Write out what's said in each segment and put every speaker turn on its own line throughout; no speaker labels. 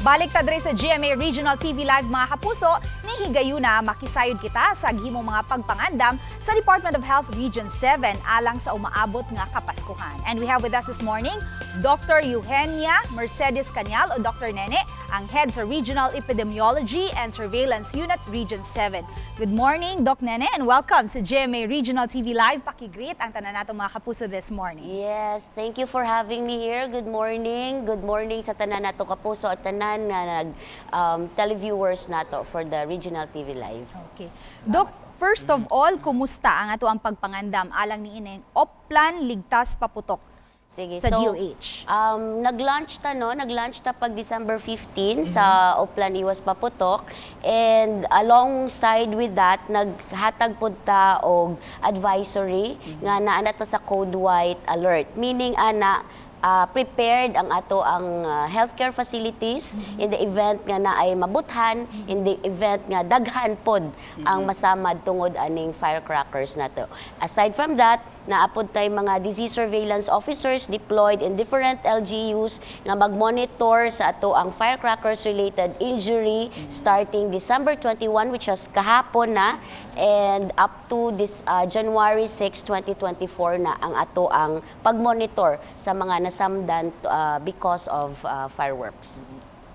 Balik ta sa GMA Regional TV Live mga kapuso, ni higayuna makisayod kita sa gihimong mga pagpangandam sa Department of Health Region 7 alang sa umaabot nga kapaskuhan. And we have with us this morning Dr. Eugenia Mercedes Cañal o Dr. Nene, ang head sa Regional Epidemiology and Surveillance Unit Region 7. Good morning, Doc Nene, and welcome sa GMA Regional TV Live. Pakigreet ang tanan nato mga kapuso this morning.
Yes, thank you for having me here. Good morning. Good morning sa tanan nato kapuso at tanan nga nag um, televiewers nato for the regional TV live.
Okay. Doc, first of all, kumusta ang ato ang pagpangandam alang ni ineng Oplan Ligtas Paputok
Sige.
sa
so,
DOH?
Um, nag-launch ta no, nag-launch ta pag December 15 sa Oplan Iwas Paputok and alongside with that naghatag pud ta og advisory nga naa ta sa code white alert meaning ana ah, prepared ang ato ang ah, healthcare facilities. In the event nga na ay mabuthan in the event nga daghan pod ang masamad tungod aning firecrackers nato aside from that naapod tay mga disease surveillance officers deployed in different LGUs nga mag-monitor sa ato ang firecrackers related injury starting December 21 which was kahapon na and up to this uh, January 6, 2024 na ang ato ang pag-monitor sa mga nasamdan uh, because of uh, fireworks.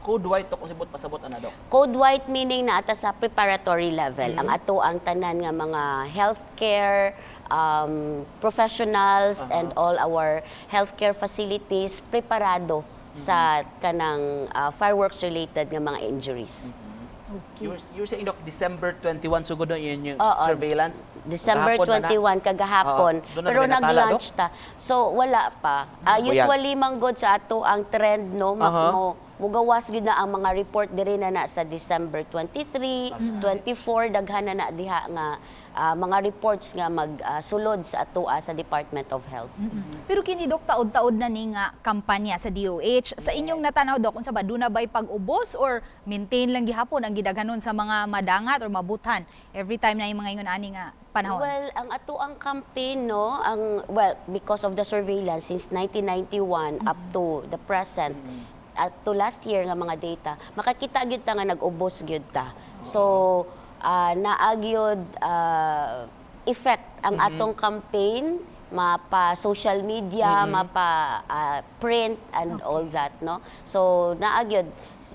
Code white to kung sibot pasabot ana dok.
Code white meaning na ata sa preparatory level. Ang ato ang tanan nga mga healthcare um, professionals and all our healthcare facilities preparado sa kanang uh, fireworks related nga mga injuries.
Okay.
You were, you were saying dok December 21 sugod na yun yung
Oo.
surveillance.
December
Kahapon na na.
21 kagahapon.
Oo. Na
Pero nag-launch ta. So wala pa.
Buyag.
usually manggod sa ato ang trend no ma-
Aha.
mo mugawas gyud na ang mga report diri na na sa December 23, 24 daghan na na diha nga ah, mga reports nga magsulod sa ato ah, sa Department of Health.
Pero kini Dok, taod-taod na ni nga kampanya sa DOH. Sa inyong natanaw Dok, kung sa ba, doon na ba'y pag-ubos or maintain lang gihapon ang gidaghanon sa mga madangat or mabutan every time na yung mga ingon ani nga panahon?
Well, ang ato ang campaign no, ang well because of the surveillance since 1991 up to the present at to last year nga mga data, makakita gyud ta nga nag-ubos gyud ta. So, uh, naagyod ah, effect ang atong campaign mapa social media, mapa ah, print and all that no. So naagyod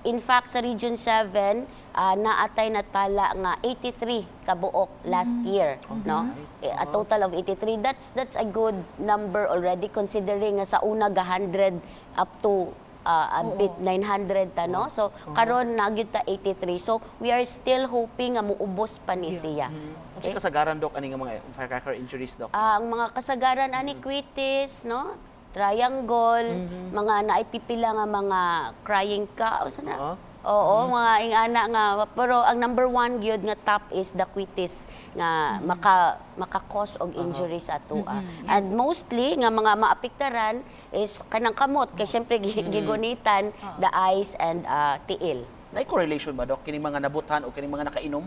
in fact sa Region 7 ah, naatay na tala nga 83 kabuok last year no. Eh, A total of 83 that's that's a good number already considering nga sa una ga 100 up to ah, a bit 900 ta no. So karon nagyud ta 83. So we are still hoping nga muubos pa ni siya.
Kung sa kasagaran dok ani nga mga firecracker injuries dok.
Ah, ang mga kasagaran ani quitis, no? Triangle, mga naipipila nga mga crying ka, o sana?
Oo.
Oo, mga ingana nga pero ang number one gyud nga top is the quitis nga maka maka-cause og injury sa atoa. And mostly nga mga maapektaran is kanang kamot kay syempre gi- gigunitan the eyes and ah, tiil.
Nay correlation ba dok kini mga nabutan o kini mga nakainom?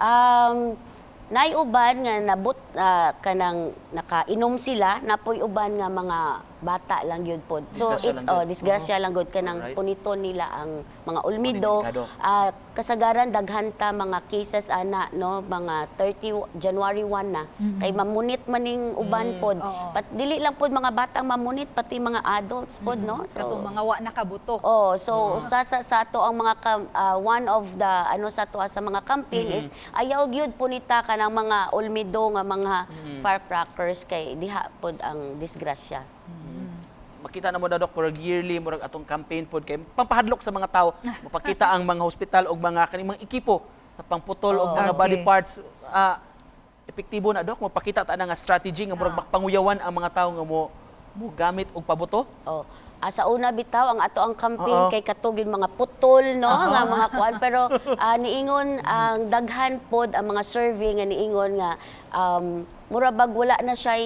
Um, nay uban nga nabut ah, kanang nakainom sila napoy uban nga mga bata lang gyud pod. So
Disgrasya
it
lang
oh,
gyud.
disgrasya lang gyud kanang
Alright.
punito nila ang mga ulmido.
Delikado.
Ah, kasagaran daghan ta mga cases ana no mga 30 January 1 na kay mamunit maning uban pod.
Oo.
Pat dili lang pod mga batang mamunit pati mga adults pod no.
Katong mga wa nakabuto.
Oh, so sa, sa sa ato ang mga kam- ah, one of the ano sa ato sa mga campaign is ayaw gyud punita ka ng mga olmido nga mga firecrackers kay diha pod ang disgrasya.
Makita na mo na dok for yearly murag atong campaign pod kay pampahadlok sa mga tao. Mapakita ang mga hospital og mga kaning mga ekipo sa pangputol og mga
Okay.
body parts ah epektibo na dok mapakita ta na nga strategy nga murag makpanguyawan ang mga tao nga mo mo gamit og pabuto.
Oh. Ah, sa una bitaw ang ato ang campaign
Oo.
kay katugin mga putol no nga mga kuan pero ah, niingon ang daghan pod ang mga survey nga niingon nga um, mura bag wala na siya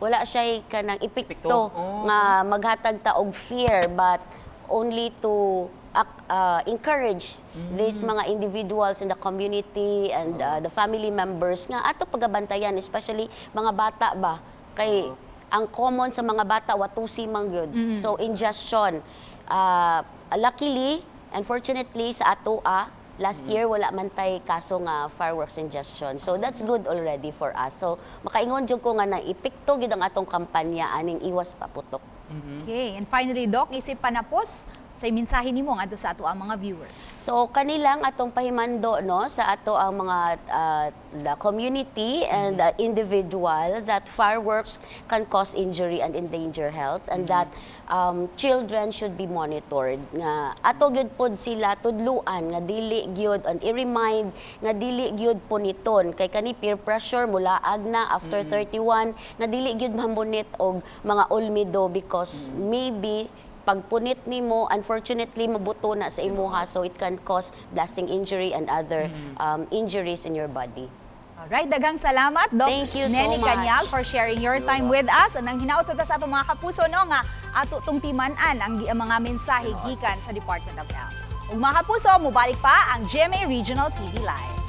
wala siya kanang epekto
Epekto. Oo.
nga maghatag ta og fear but only to ac- uh, encourage these mga individuals in the community and uh, the family members nga ato pagabantayan especially mga bata ba? Kay ang common sa mga bata watusi man gyud so ingestion. Ah, luckily, unfortunately, sa ato ah, last year wala man tay kaso nga fireworks ingestion. So that's good already for us. So makaingon jud ko nga na epekto gyud ang atong kampanya aning iwas paputok.
Okay, and finally, Doc, isip panapos sa mensahe nimo ngadto sa ato ang mga viewers.
So kanilang atong pahimando no sa ato ang mga uh, the community and the individual that fireworks can cause injury and endanger health and that um, children should be monitored. Nga ato gyud pod sila tudluan nga dili gyud and i-remind nga dili gyud puniton kay kani peer pressure mulaag na after 31 nga dili gyud mahambunit og mga olmido because maybe pagpunit nimo unfortunately mabuto na sa imuha so it can cause blasting injury and other um, injuries in your body.
Alright, daghang salamat, Doc
Thank you so
Nenny
much.
Kanyal for sharing your time with us. Anang hinaot sa sa atong mga kapuso no nga ato tong timan-an ang, ang mga mensahe gikan sa Department of Health. Ug mga kapuso, mubalik pa ang GMA Regional TV Live.